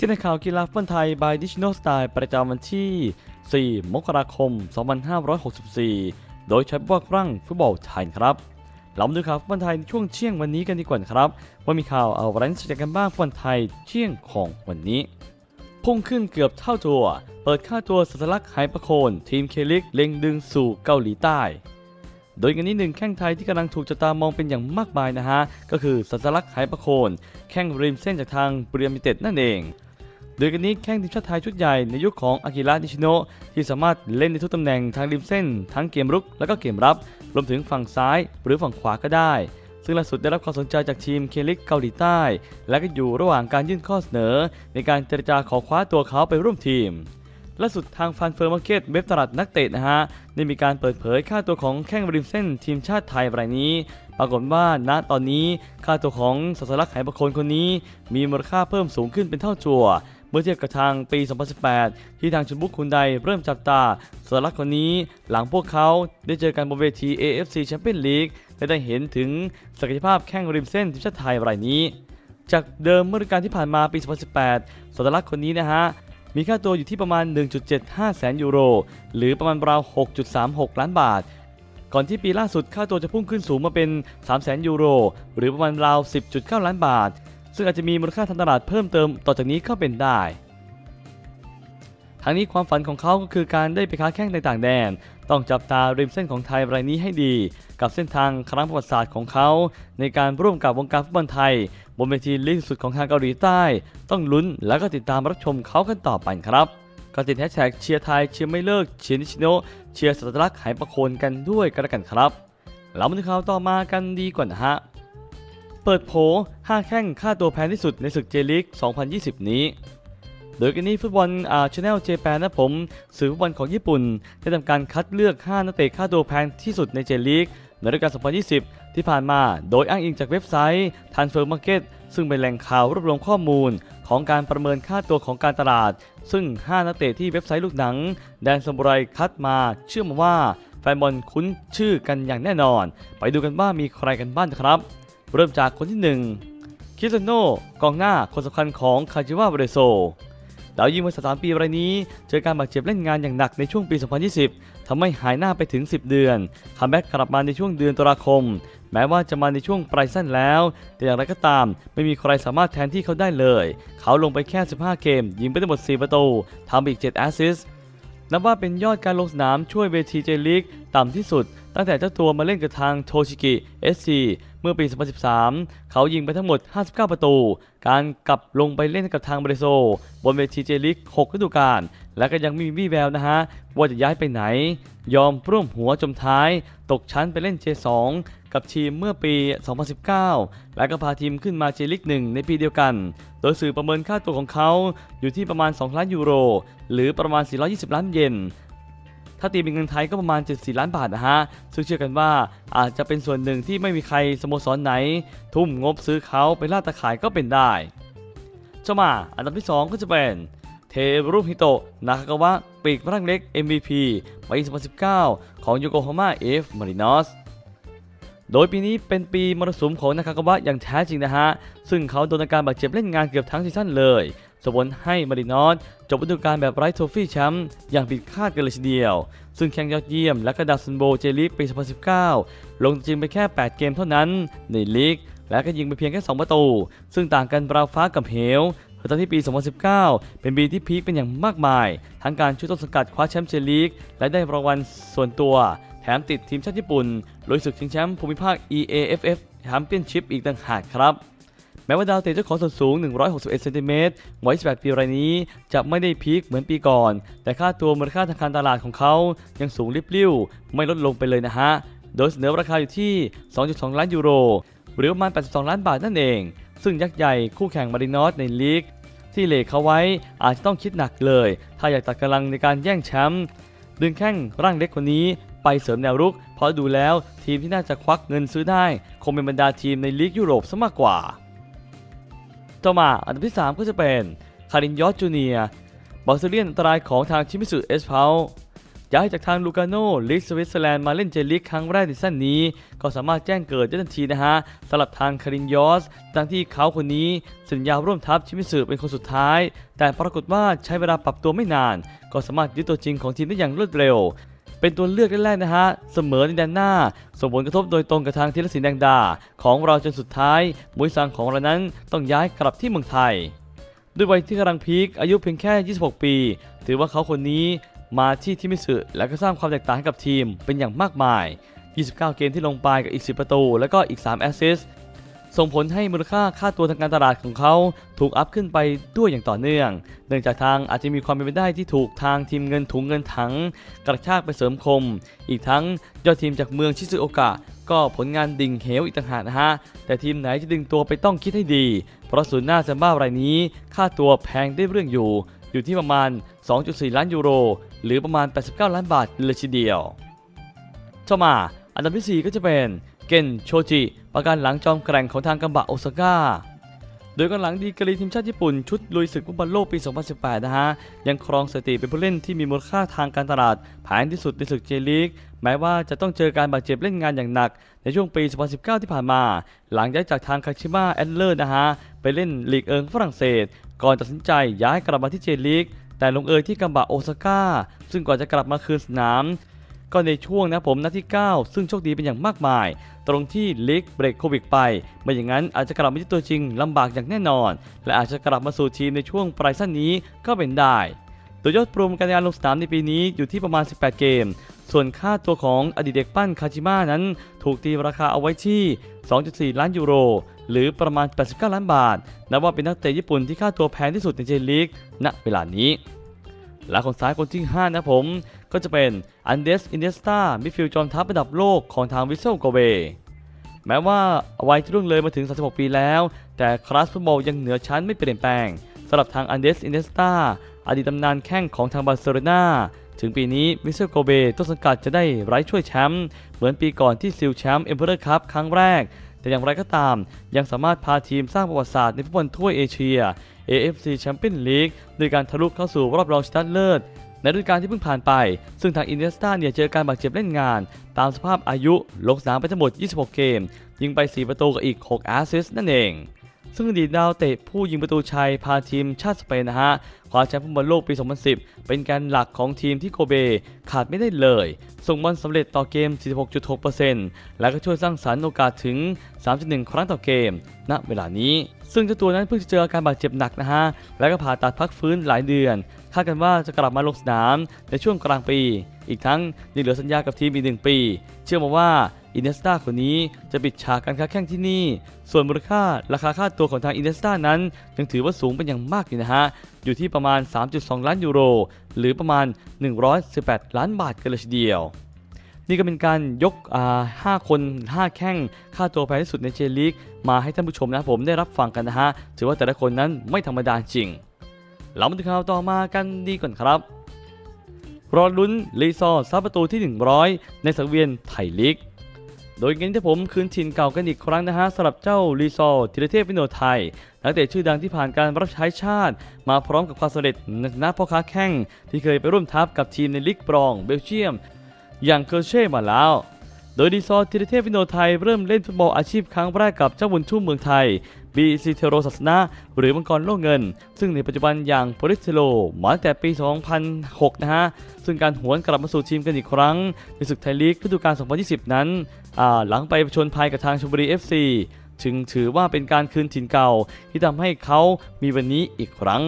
ที่ในข่าวกีฬาฟุตบอลไทย by d i g i t a l Style ประจำวันที่ 4 มกราคม 2564 โดยใช้บว่าครั้งฟุตบอลไทยครับเรามาดูข่าวฟุตบอลไทยช่วงเที่ยงวันนี้กันดีกว่าครับ ว่ามีข่าวอะไรน่าสนใจกันบ้างฟุตบอลไทยเที่ยงของวันนี้ พุ่งขึ้นเกือบเท่าตัว เปิดค่าตัวสัสลักไหประโคน ทีมเคลิกเล็งดึงสู่เกาหลีใต้ โดยกันนี้หนึ่งแข้งไทยที่กำลังถูกจับตามองเป็นอย่างมากมายนะฮะ ก็คือสัสลักไหประโคน แข้งริมเส้นจากทางเบริยมิเต็ดนั่นเอง โดยกันนี้แข้งทีมชาติไทยชุดใหญ่ในยุคของอากิระนิชิโนะที่สามารถเล่นในทุกตำแหน่งทางริมเส้น ทั้งเกมรุกและก็เกมรับ รวมถึงฝั่งซ้ายหรือฝั่งขวาก็ได้ ซึ่งล่าสุดได้รับความสนใจจากทีมเคลิกเกาหลีใต้ และก็อยู่ระหว่างการยื่นข้อเสนอ ในการเจรจาขอคว้าตัวเขาไปร่วมทีมล่าสุดทางฟันเฟอร์มาร์เก็ตเว็บตลาดนักเตะนะฮะได้มีการเปิดเผยค่าตัวของแข้งริมเส้นทีมชาติไทยรายนี้ ปรากฏว่าณตอนนี้ค่าตัวของสัสลักไหประคนคนนี้ มีมูลค่าเพิ่มสูงขึ้นเป็นเท่าจั่ว เมื่อเทียบกับทางปี 2018 ที่ทางชุนบุกคุณใดเริ่มจับตาสัสลักคนนี้หลังพวกเขาได้เจอกันบนเวที AFC Champions League และได้เห็นถึงศักยภาพแข้งริมเส้นทีมชาติไทยรายนี้ จากเดิมเมื่อฤดูกาลที่ผ่านมาปี 2018สัสลักคนนี้นะฮะมีค่าตัวอยู่ที่ประมาณ 1.75 แสนยูโร หรือประมาณราว 6.36 ล้านบาท ก่อนที่ปีล่าสุดค่าตัวจะพุ่งขึ้นสูงมาเป็น3แสนยูโร หรือประมาณราว 10.9 ล้านบาท ซึ่งอาจจะมีมูลค่าทางตลาดเพิ่มเติมต่อจากนี้เข้าเป็นได้ทั้งนี้ความฝันของเขาก็คือการได้ไปค้าแข้งในต่างแดน ต้องจับตาริมเส้นของไทยรายนี้ให้ดี กับเส้นทางครั้งประวัติศาสตร์ของเขา ในการร่วมกับวงการฟุตบอลไทย บนเวทีลีกสุดของทางเกาหลีใต้ ต้องลุ้นแล้วก็ติดตามรับชมเขากันต่อไปครับก็ติดแฮชแท็กเชียร์ไทยเชียร์ไม่เลิกเชียร์นิชิโนเชียร์สัตลักษณ์ไหประโคนกันด้วยกันแล้วกันครับเรามาดูข่าวต่อมากันดีกว่านะฮะ เปิดโผ5แข้งค่าตัวแพงที่สุดในศึกเจลิก 2020 นี้ โดยกันนี้ฟุตบอลอ่าชแนลเจแปนนะผม สื่อฟุตบอลของญี่ปุ่น ได้ทำการคัดเลือก 5 นักเตะค่าตัวแพงที่สุดในเจลีกในฤดูกาล 2020 ที่ผ่านมา โดยอ้างอิงจากเว็บไซต์ Transfer Market ซึ่งเป็นแหล่งข่าวรวบรวมข้อมูลของการประเมินค่าตัวของการตลาด ซึ่ง 5 นักเตะที่เว็บไซต์ลูกหนัง แดนสมุไรคัดมา เชื่อมว่าแฟนบอลคุ้นชื่อกันอย่างแน่นอน ไปดูกันว่ามีใครกันบ้างครับ เริ่มจากคนที่ 1 คิสโนกองหน้าคนสำคัญของคาจิวาเบเรโซดาวยิงวัย3ปีรายนี้ เจอการบาดเจ็บเล่นงานอย่างหนักในช่วงปี 2020ทำให้หายหน้าไปถึง 10 เดือน คัมแบ็กกลับมาในช่วงเดือนตุลาคม แม้ว่าจะมาในช่วงปลายสั้นแล้ว แต่อย่างไรก็ตาม ไม่มีใครสามารถแทนที่เขาได้เลย เขาลงไปแค่ 15 เกม ยิงไปทั้งหมด 4 ประตูทำอีก 7 แอสซิสต์ นับว่าเป็นยอดการลงสนามช่วยเวทีเจลิกต่ำที่สุด ตั้งแต่เจ้าตัวมาเล่นกับทางโทชิกิเอสซีเมื่อปี 2013 เขายิงไปทั้งหมด 59 ประตู การกลับลงไปเล่นกับทางเบรโซ บนเวทีเจลิก 6 ฤดูกาล และก็ยังไม่มีวี่แววนะฮะว่าจะย้ายไปไหน ยอมร่วมหัวจมท้าย ตกชั้นไปเล่น J2 กับทีมเมื่อปี 2019 และก็พาทีมขึ้นมาเจลิก1ในปีเดียวกัน โดยสื่อประเมินค่าตัวของเขาอยู่ที่ประมาณ 2 ล้านยูโร หรือประมาณ 420 ล้านเยนถ้าตีเป็นเงินไทยก็ประมาณ 74 ล้านบาทนะฮะ ซึ่งเชื่อกันว่าอาจจะเป็นส่วนหนึ่งที่ไม่มีใครสโมสรไหน ทุ่มงบซื้อเขาไปล่าตะขายก็เป็นได้เจ้ามาอันดับที่ 2 ก็จะเป็น เทรุฮิโตะนากากาวะปีกร่างเล็ก MVP ปี 2019 ของโยโกฮาม่าเอฟมารินอสโดยปีนี้เป็นปีมรสุมของนากากาวะอย่างแท้จริงนะฮะ ซึ่งเขาโดนอาการบาดเจ็บเล่นงานเกือบทั้งซีซั่นเลยส่งผลให้มารินอสจบฤดูกาลแบบไร้โทฟี่แชมป์อย่างผิดคาดกันเลยทีเดียว ซึ่งแข่งยอดเยี่ยมและก็ดาวซันโบเจลีกปี 2019 ลงจริงไปแค่ 8 เกมเท่านั้นในลีกและก็ยิงไปเพียงแค่ 2 ประตู ซึ่งต่างกันราวฟ้ากับเหว ตอนที่ปี 2019 เป็นปีที่พีคเป็นอย่างมากมาย ทั้งการช่วยต้นสังกัดคว้าแชมป์เจลีก และได้รางวัลส่วนตัว แถมติดทีมชาติญี่ปุ่นลุยศึกชิงแชมป์ภูมิภาค EAFF Championship อีกต่างหากครับแม้ว่าดาวเตะเจ้าของส่วนสูง 161 เซนติเมตรวัย 18 ปีรายนี้ จะไม่ได้พีคเหมือนปีก่อน แต่ค่าตัวมูลค่าทางการตลาดของเขา ยังสูงริบลิ่ว ไม่ลดลงไปเลยนะฮะ โดยเสนอราคาอยู่ที่ 2.2 ล้านยูโร หรือประมาณ 82 ล้านบาทนั่นเอง ซึ่งยักษ์ใหญ่คู่แข่งมารินอสในลีก ที่เหลกเขาไว้อาจจะต้องคิดหนักเลย ถ้าอยากตัดกำลังในการแย่งแชมป์ดึงแข้งร่างเล็กคนนี้ไปเสริมแนวรุก เพราะดูแล้วทีมที่น่าจะควักเงินซื้อได้ คงเป็นบรรดาทีมในลีกยุโรปซะมากกว่าต่อมาอันดับที่ 3 ก็จะเป็นคารินยอสจูเนียบอลเซเลียนอันตรายของทางชิมิสุเอสเพา ย้ายจากทางลูกาโนลีกสวิตเซอร์แลนด์มาเล่นเจลีกครั้งแรกในซีซั่นนี้ ก็สามารถแจ้งเกิดได้ทันทีนะฮะสำหรับทางคารินยอสทั้งที่เขาคนนี้สัญญาร่วมทัพชิมิสึเป็นคนสุดท้าย แต่ปรากฏว่าใช้เวลาปรับตัวไม่นาน ก็สามารถยึดตัวจริงของทีมได้อย่างรวดเร็วเป็นตัวเลือกแรกๆนะฮะ เสมอในแดนหน้า ส่งผลกระทบโดยตรงกับทางธีรศิลป์แดงดา ของเราจนสุดท้ายมุยซังของเรานั้นต้องย้ายกลับที่เมืองไทย ด้วยวัยที่กำลังพีคอายุเพียงแค่ 26 ปี ถือว่าเขาคนนี้ มาที่ทิมิสึและก็สร้างความแตกต่างให้กับทีมเป็นอย่างมากมาย 29 เกมที่ลงไปกับอีก 10 ประตู แล้วก็อีก 3 แอสซิสต์ส่งผลให้มูลค่าค่าตัวทางการตลาดของเขาถูกอัพขึ้นไปด้วยอย่างต่อเนื่อง เนื่องจากทางอาจจะมีความเป็นไปได้ที่ถูกทางทีมเงินถุงเงินถัง กระชากไปเสริมคม อีกทั้งยอดทีมจากเมืองชิซุโอกะ ก็ผลงานดิ่งเหวอีกต่างหากนะฮะ แต่ทีมไหนจะดึงตัวไปต้องคิดให้ดี เพราะศูนย์หน้าแซมบ้ารายนี้ ค่าตัวแพงได้เรื่องอยู่ อยู่ที่ประมาณ 2.4 ล้านยูโร หรือประมาณ 89 ล้านบาทเลยทีเดียว ต่อมาอันดับที่ 4 ก็จะเป็นเกนโชจิประกันหลังจอมแกร่งของทางกัมบะโอซาก้าโดยกองหลังดีกรีทีมชาติญี่ปุ่นชุดลุยศึกฟุตบอลโลกปี 2018 นะฮะ ยังครองสถิติเป็นผู้เล่นที่มีมูลค่าทางการตลาดแพงที่สุดในศึกเจลีก แม้ว่าจะต้องเจอการบาดเจ็บเล่นงานอย่างหนัก ในช่วงปี 2019 ที่ผ่านมา หลังย้ายจากทางคาชิมะแอดเลอร์นะฮะ ไปเล่นลีกเอิงฝรั่งเศส ก่อนตัดสินใจย้ายกลับมาที่เจลีก แต่ลงเอยที่กัมบะโอซาก้า ซึ่งก่อนจะกลับมาคืนสนาม ก็ในช่วงนะผมนัดที่ 9 ซึ่งโชคดีเป็นอย่างมากมาย ตรงที่ลีกเบรกโควิดไปไม่อย่างนั้นอาจจะกลับมาที่ตัวจริงลำบากอย่างแน่นอน และอาจจะกลับมาสู่ทีมในช่วงปลายสั้นนี้ก็เป็นได้โดยยอดรวมการงานลงสนามในปีนี้อยู่ที่ประมาณ 18 เกม ส่วนค่าตัวของอดีตเด็กปั้นคาจิมะนั้น ถูกตีราคาเอาไว้ที่ 2.4 ล้านยูโร หรือประมาณ 89 ล้านบาท นับว่าเป็นนักเตะญี่ปุ่นที่ค่าตัวแพงที่สุดในเจลีก ณ เวลานี้ และคนซ้ายคนที่ 5 นะผม ก็จะเป็นอันเดส อินเดสตามิฟิลจอมทัพระดับโลกของทางวิเซลโกเบแม้ว่าวัยที่รุ่งเลยมาถึง 36 ปีแล้ว แต่คลาสฟุตบอลยังเหนือชั้นไม่เปลี่ยนแปลงสำหรับทางอันเดส อินเดสตาอดีตตำนานแข้งของทางบาร์เซโลนาถึงปีนี้วิเซลโกเบต้นสังกัดจะได้ไร้ช่วยแชมป์เหมือนปีก่อนที่ซิลแชมป์เอ็มเพอรอร์คัพครั้งแรก แต่อย่างไรก็ตาม ยังสามารถพาทีมสร้างประวัติศาสตร์ในฟุตบอลถ้วยเอเชีย AFC Champions League โดยการทะลุเข้าสู่รอบรองชนะเลิศในฤดูกาลที่เพิ่งผ่านไป ซึ่งทางอินเดสตาเนี่ยเจอการบาดเจ็บเล่นงาน ตามสภาพอายุลงสนามไปทั้งหมด 26 เกม ยิงไป 4 ประตูกับอีก 6 แอสซิสต์นั่นเอง ซึ่งอดีตดาวเตะผู้ยิงประตูชัยพาทีมชาติสเปนนะฮะคว้าแชมป์ฟุตบอลโลกปี 2010 เป็นการหลักของทีมที่โกเบ ขาดไม่ได้เลย ส่งบอลสำเร็จต่อเกม 46.6%และก็ช่วยสร้างสรรค์โอกาสถึง 3.1 ครั้งต่อเกม ณ เวลานี้ ซึ่งเจ้าตัวนั้นเพิ่งจะเจออาการบาดเจ็บหนักนะฮะ แล้วก็ผ่าตัดพักฟื้นหลายเดือน คาดกันว่าจะกลับมาลงสนามในช่วงกลางปี อีกทั้งยังเหลือสัญญากับทีมอีกหนึ่งปี เชื่อมาว่า อินเนสตาคนนี้จะปิดฉากการค้าแข่งที่นี่ ส่วนมูลค่าราคาค่าตัวของทางอินเนสตานั้นยังถือว่าสูงเป็นอย่างมากอยู่นะฮะ อยู่ที่ประมาณ 3.2 ล้านยูโร หรือประมาณ 118 ล้านบาทกันเลยทีเดียวนี่ก็เป็นการยกอ่าห้าคน 5 แข้ง ค่าตัวแพงที่สุดในเจลีกมาให้ท่านผู้ชมนะผมได้รับฟังกันนะฮะ ถือว่าแต่ละคนนั้นไม่ธรรมดาจริง เรามาถึงข่าวต่อมากันดีก่อนครับ รอลุ้นลีซอร์ซับประตูที่ 100 ในสังเวียนไทยลีก โดยเงินที่ผมคืนถิ่นเก่ากันอีกครั้งนะฮะสำหรับเจ้ารีซอลธีรเทพวิโนไทยนักเตะชื่อดังที่ผ่านการรับใช้ชาติ มาพร้อมกับความสำเร็จในฐานะพ่อค้าแข้งที่เคยไปร่วมทัพกับทีมในลีกปรองเบลเยียม อย่างเคอร์เช่มาแล้วโดยดีซอร์ธีรเทพวิโนไทยเริ่มเล่นฟุตบอลอาชีพครั้งแรกกับเจ้าบุญชุ่มเมืองไทย BC เทโรศาสนาหรือมังกรโลกเงิน ซึ่งในปัจจุบันอย่างโปริสเทโลมาตั้งแต่ปี 2006 นะฮะ ซึ่งการหวนกลับมาสู่ทีมกันอีกครั้ง ในศึกไทยลีกฤดูกาล 2020 นั้น หลังไปประชนภัยกับทางชลบุรี FC จึงถือว่าเป็นการคืนถิ่นเก่าที่ทำให้เขามีวันนี้อีกครั้ง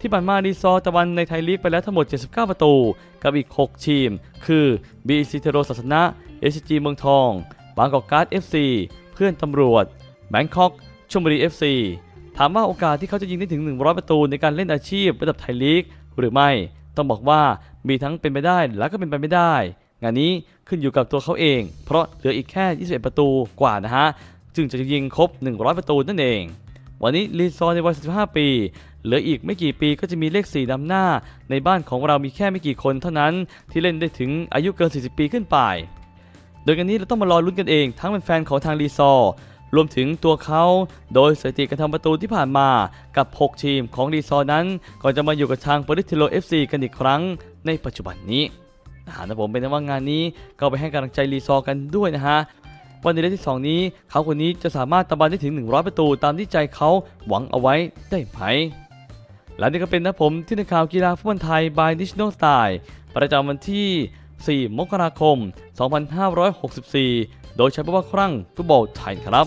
ที่ผ่านมาดีซอร์ตะวันในไทยลีกไปแล้วทั้งหมด 79 ประตู กับอีก 6 ทีม คือ BC เทโรศาสนะ SCG เมืองทอง บางกอกการ์ด FC เพื่อนตำรวจ แบงคอก ชลบุรี FC ถามว่าโอกาสที่เขาจะยิงได้ถึง 100 ประตูในการเล่นอาชีพระดับไทยลีก หรือไม่ ต้องบอกว่ามีทั้งเป็นไปได้และก็เป็นไปไม่ได้ งานนี้ขึ้นอยู่กับตัวเขาเอง เพราะเหลืออีกแค่ 21 ประตูกว่านะฮะ จึงจะยิงครบ 100 ประตูนั่นเอง วันนี้ลีซอในวัย35ปี เหลืออีกไม่กี่ปีก็จะมีเลข 4นำหน้า ในบ้านของเรามีแค่ไม่กี่คนเท่านั้นที่เล่นได้ถึงอายุเกิน 40 ปีขึ้นไป โดยกันนี้เราต้องมารอลุ้นกันเอง ทั้งเป็นแฟนของทางรีซอร์ รวมถึงตัวเขา โดยสถิติการทำประตูที่ผ่านมากับ 6 ทีมของรีซอนั้น ก่อนจะมาอยู่กับทางปริทิโล FC กันอีกครั้งในปัจจุบันนี้อ่านะผมเป็นว่างานนี้ก็ไปให้กำลังใจรีซอร์กันด้วยนะฮะวันในเลที่ 2 นี้ เขาคนนี้จะสามารถตะบันได้ถึง 100 ประตูตามที่ใจเขาหวังเอาไว้ได้ไหมและนี่ก็เป็นนะผมที่ในข่าวกีฬาฟุตบอลไทย by National Style ประจำวันที่ 4 มกราคม 2564 โดยใช้พระว่าครั้งฟุตบอลไทยครับ